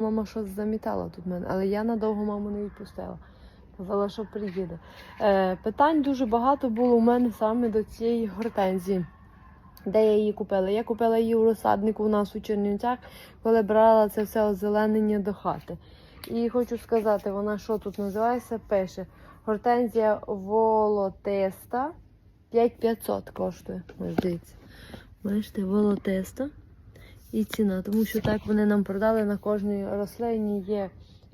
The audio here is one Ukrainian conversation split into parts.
Мама щось замітала тут мене, але я надовго маму не відпустила. Казала, що приїде. Е, питань дуже багато було у мене саме до цієї гортензії. Де я її купила? Я купила її у розсаднику у нас у Чернівцях, коли брала це все озеленення до хати. І хочу сказати, вона що тут називається? Пише. Гортензія волотиста 5500 коштує. Бачите, волотиста. І ціна, тому що так вони нам продали на кожній рослині є.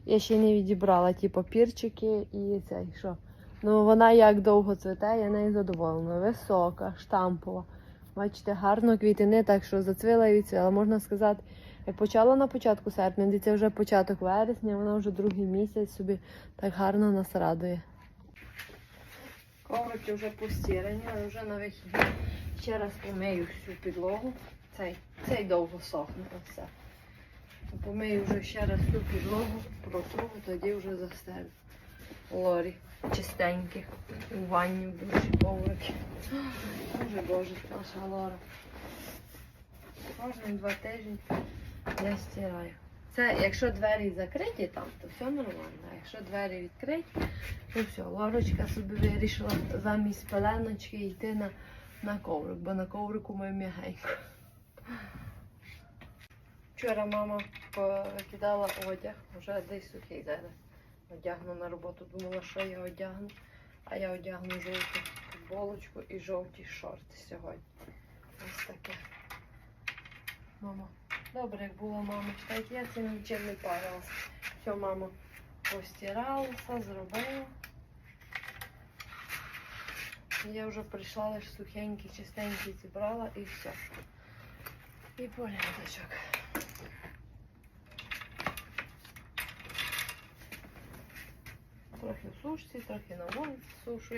Я ще не відібрала ті папірчики і цей що. Ну вона як довго цвіте, я нею задоволена. Висока, штампова. Бачите, гарно квітини, так що зацвіла і відцвіла. Можна сказати, як почала на початку серпня, це вже початок вересня, вона вже другий місяць собі так гарно нас радує. Коврики вже постірані, але вже на вихідні ще раз помию всю підлогу. Цей, цей довго сохне все. Помию вже ще раз всю підлогу, протру, тоді вже застелю. Лорі чистенькі, у ванні душі коврики. Боже боже, наша Лора. Кожні два тижні я стираю. Це якщо двері закриті там, то все нормально. А якщо двері відкриті, то все. Лорочка собі вирішила замість пеленочки йти на, на коврик, бо на коврику ми м'ягенько. Вчора мама покидала одяг, вже десь сухий зараз. Одягну на роботу, думала, що я одягну. А я одягну жовту футболочку і жовті шорти сьогодні. Ось таке. Мамо, добре, як було мама читати, я цим нічим не парилася. Все, мамо, постиралася, зробила. Я вже прийшла лише сухенькі, чистенькі зібрала і все. І порядочок. Трохи в сушці, трохи на вулиці сушу,